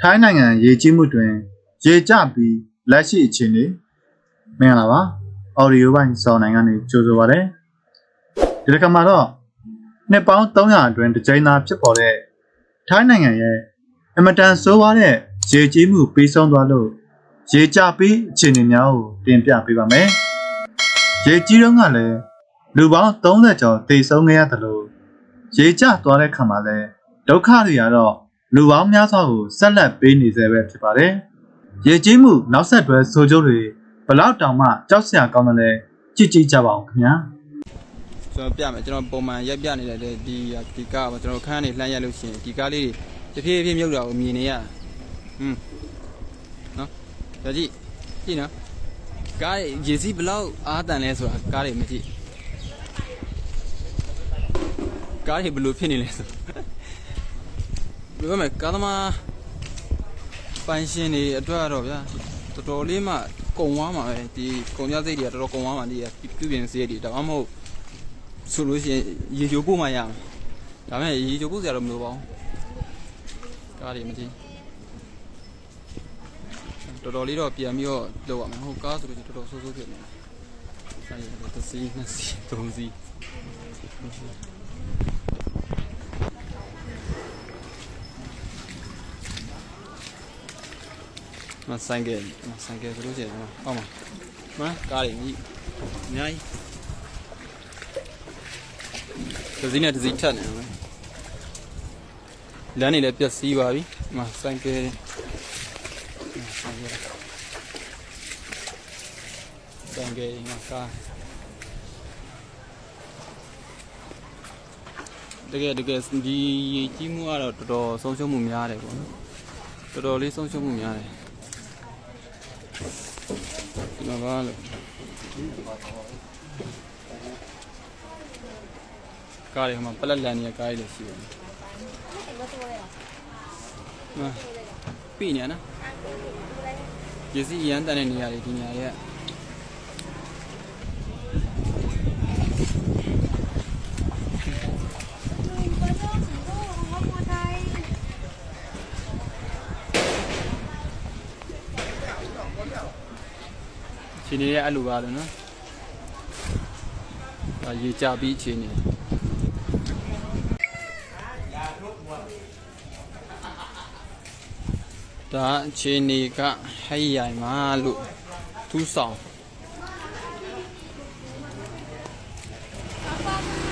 ထိုင်းနိုင်ငံရေကြီးမှုတွင် ရေကျပြီးလက်ရှိအခြေအနေမင်္ဂလာပါအော်ဒီယိုပိုင်းစောင်းနိုင်ကနေကြိုဆိုပါရစေဒီတစ်ခါမှာတော့နှစ်ပေါင်း300အတွင်းတစ်ကြိမ်သာဖြစ်ပေါ်တဲ့ထိုင်းနိုင်ငံရဲ့အမတန်ဆိုးဝါးတဲ့ရေကြီးမှုပြီးဆုံးသွားလို့ရေကျပြီးအခြေအနေများကိုတင်ပြပေးပါမယ်ရေကြီးတော့ကလည်းလူပေါင်း30ကျော်တိတ်ဆုံးခဲ့ရတယ်လို့ရေကျသွားတဲ့ခါမှာလည်းဒုက္ခတွေကတော့ လူပေါင်းများစွာကိုဆက်လက်ပေးနေစေပဲဖြစ်ပါတယ်။ရေကြီးမှုနောက်ဆက်တွဲဆိုးကျိုးတွေဘလောက်တောင်မှကြောက်စရာကောင်းတယ်လဲကြည့်ကြည့်ကြပါအောင်ခင်ဗျာကျွန်တော်ပြမယ်ကျွန်တော်ပုံမှန်ရိုက်ပြနေတဲ့ဒီဒီကားပေါ့ကျွန်တော်ခန်းနေလှမ်းရလို့ရှိရင်ဒီကားလေးတွေတဖြည်းဖြည်းမြုပ်တာကိုမြင်နေရဟွန်းနော်ဒါကြည့်ကြည့်နော်ကားရေစီးဘလောက်အားတန်လဲဆိုတာကားတွေမကြည့်ကားတွေဘယ်လိုဖြစ်နေလဲဆို ဘယ်လိုမဲ့ကားသမားပိုင်ရှင်တွေအတွက်ကတော့ဗျာတော်တော်လေးမှကုံသွားမှာပဲဒီကုံရစိတ်တွေကတော်တော်ကုံသွားမှာဒီပြုပြင်စရိတ်တွေဒါမှမဟုတ်ဆိုလို့ရှိရင်ရေချိုပို့မှရမယ်ဒါပေမဲ့ရေချိုပို့စရာတော့မလိုပါဘူးကားတွေမကြည့်တော်တော်လေးတော့ပြန်ပြီးတော့လောက်ရမယ်ဟိုကားဆိုလို့ရှိရင်တော်တော်ဆိုးဆိုးဖြစ်နေတယ်အဲဒီတစ်စီးနှစ်စီးသုံးစီး ဆိုင်ကယ်မဆိုင်ကယ်ဆိုလို့ရှိရင်ဟောမှာမကားတွေကြီးအများကြီးတစ်စီးနဲ့တစ်စီးထက်နေတယ်လမ်းနေလည်းပြက်စီးပါပြီ။မဆိုင်ကယ်ဆိုင်ကယ်ဆိုင်ကယ်ငါကားတကယ်တကယ်ဒီရေကြီးမှုကတော့တော်တော်ဆုံးရှုံးမှုများတယ်ပေါ့နော်။တော်တော်လေးဆုံးရှုံးမှုများတယ်။ ဒီမှာပါလို့ကားတွေဟိုမှာပလက်လန်နေကားတွေလည်းရှိတယ်။ဟာပြီနေနော်။ရေစီးရန်တန်တဲ့နေရာတွေဒီနေရာတွေက ခြေနေရဲ့အဲ့လိုပါလို့နော်။ဒါရေကြပြီးခြေနေ။ဒါအခြေအနေကဟိုက်ရိုင်မှာလို့ထူးဆောင်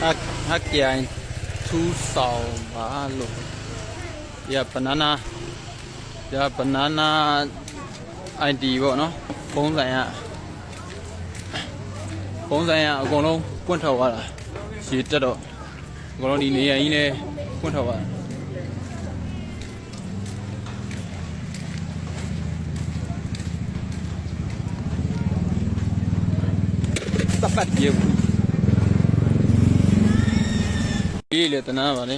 ဟက်ဟက်ရိုင်ထူးဆောင်ပါလို့ရဘနာနာရဘနာနာ ID ပေါ့နော်ပုံစံရ ပုံစံရအကုန်လုံးပွင့်ထောက်သွားတာရေတက်တော့အကုန်လုံးဒီနေရာကြီးနဲ့ပွင့်ထောက်သွားတာတပတ်ပြေဘူးဒီလေတနာပါလေ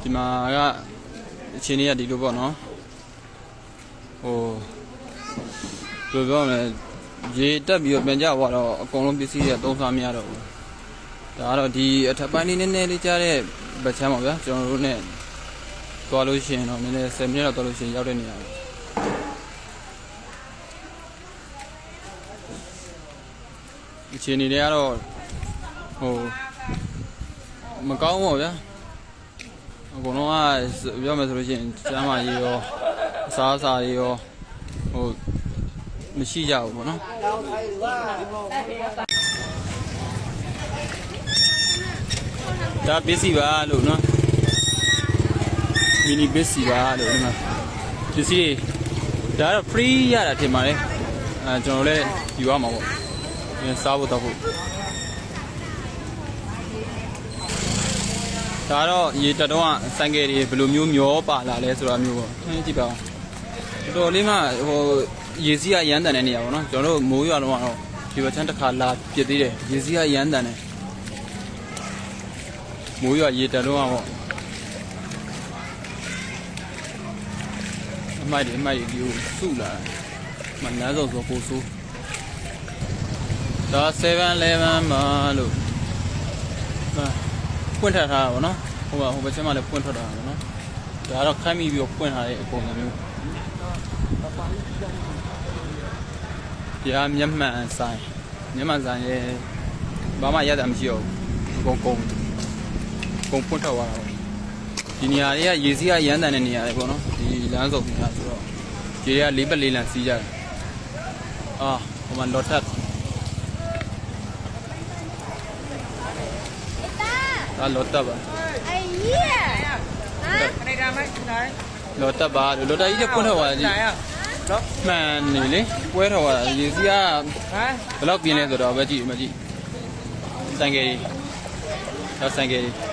ဒီမှာကအချင်းကြီးကဒီလိုပေါ့နော်ဟို ဘယ်လိုပြောမလဲရေတက်ပြီးတော့ပြန်ကြသွားတော့အကုန်လုံးပစ္စည်းတွေသုံးစားမရတော့ဘူးဒါကတော့ဒီအထက်ပိုင်းလေးနည်းနည်းလေးကြားတဲ့ဗတ်ချမ်းပါဗျာကျွန်တော်တို့ ਨੇ သွားလို့ရှိရင်တော့နည်းနည်း10မိနစ်တော့သွားလို့ရှိရင်ရောက်တဲ့နေရာပဲအခြေအနေတွေကတော့ဟိုမကောင်းပါဘူးဗျာအကုန်လုံးကပြောမယ်ဆိုလို့ရှိရင်ကျမ်းမာရေးရောအစားအစာတွေရောဟို မရှိကြဘူးပေါ့နော်ဒါပစ္စည်းပါလို့နော်မီနီပစ္စည်းပါလို့ဒီမှာပစ္စည်းတွေဒါကတော့ free ရတာထင်ပါတယ်အဲကျွန်တော်လည်းယူရမှာပေါ့။ပြန်စားဖို့တော့ဖို့ဒါတော့ရေတက်တော့ဆိုင်ကယ်တွေဘယ်လိုမျိုးမျောပါလာလဲဆိုတာမျိုးပေါ့။ထင်းကြည့်ပါဦး။တော်တော်လေးမှဟိုရေစီးကရမ်းတန်တဲ့နေရာပေါ့နော်။ကျွန်တော်တို့မိုးရွာတော့ကတော့ဒီဘက်ချမ်းတစ်ခါလာပြစ်သေးတယ်။ရေစီးကရမ်းတန်တယ်။မိုးရွာရေတက်တော့ပေါ့။အမိုက်တွေအမိုက်တွေဒီကိုစုလာတယ်။မနန်းစုံဆိုပို့ဆိုးဒါ7-11မှာလို့ဟာဖွင့်ထထားတာဗောနော်ဟိုကဟိုဘက်ချက်မှလည်းပွင့်ထွက်တာပေါ့နော်ဒါကတော့ခိုင်းမိပြီးတော့ပွင့်ထားတဲ့အပုံစံမျိုး ဘုရားမျက်မှန်ဆိုင်မျက်မှန်ဆိုင်ရဲ့ဘာမှရတာမရှိတော့ဘူးကုန်ကုန်ကုန်ဖွင့်ထွက်သွားတာပေါ့ဒီနေရာတွေကရေစီးကရမ်းတန်တဲ့နေရာတွေပေါ့နော်ဒီလမ်းစုံနေတာဆိုတော့ရေတွေကလေးပတ်လေးလန်စီးကြတယ်အာဟိုမှာလော်ထက်ဒါလော်တက်ပါအေးဟမ်ခဏဒါမှခဏ လော်တက်ပါလော်တက်ကြီးကပွင့်ထွက်သွားတယ်ကြီးနိုင်ရတော့မှန်နေလေပွဲထွက်သွားတာရေစီးကဟမ်ဘယ်လောက်ပြင်းလဲဆိုတော့ပဲကြည့်မကြည့်ဆိုင်ကယ်ကြီးတော့ဆိုင်ကယ်ကြီး